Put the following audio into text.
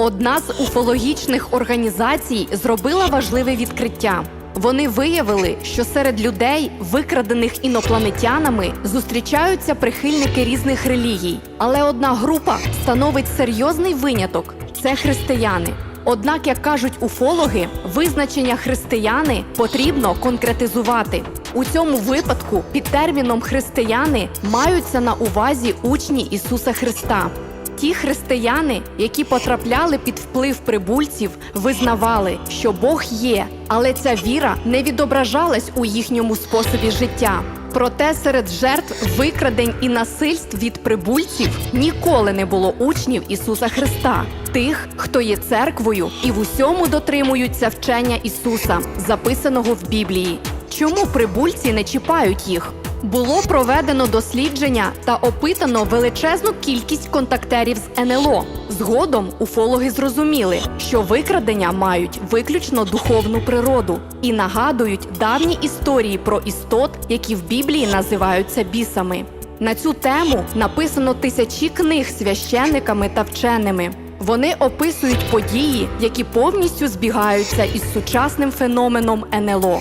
Одна з уфологічних організацій зробила важливе відкриття. Вони виявили, що серед людей, викрадених інопланетянами, зустрічаються прихильники різних релігій. Але одна група становить серйозний виняток це християни. Однак, як кажуть уфологи, визначення християни потрібно конкретизувати. У цьому випадку під терміном християни маються на увазі учні Ісуса Христа. Ті християни, які потрапляли під вплив прибульців, визнавали, що Бог є, але ця віра не відображалась у їхньому способі життя. Проте серед жертв викрадень і насильств від прибульців ніколи не було учнів Ісуса Христа, тих, хто є церквою і в усьому дотримуються вчення Ісуса, записаного в Біблії. Чому прибульці не чіпають їх? Було проведено дослідження та опитано величезну кількість контактерів з НЛО. Згодом уфологи зрозуміли, що викрадення мають виключно духовну природу і нагадують давні історії про істот, які в Біблії називаються бісами. На цю тему написано тисячі книг священниками та вченими. Вони описують події, які повністю збігаються із сучасним феноменом НЛО.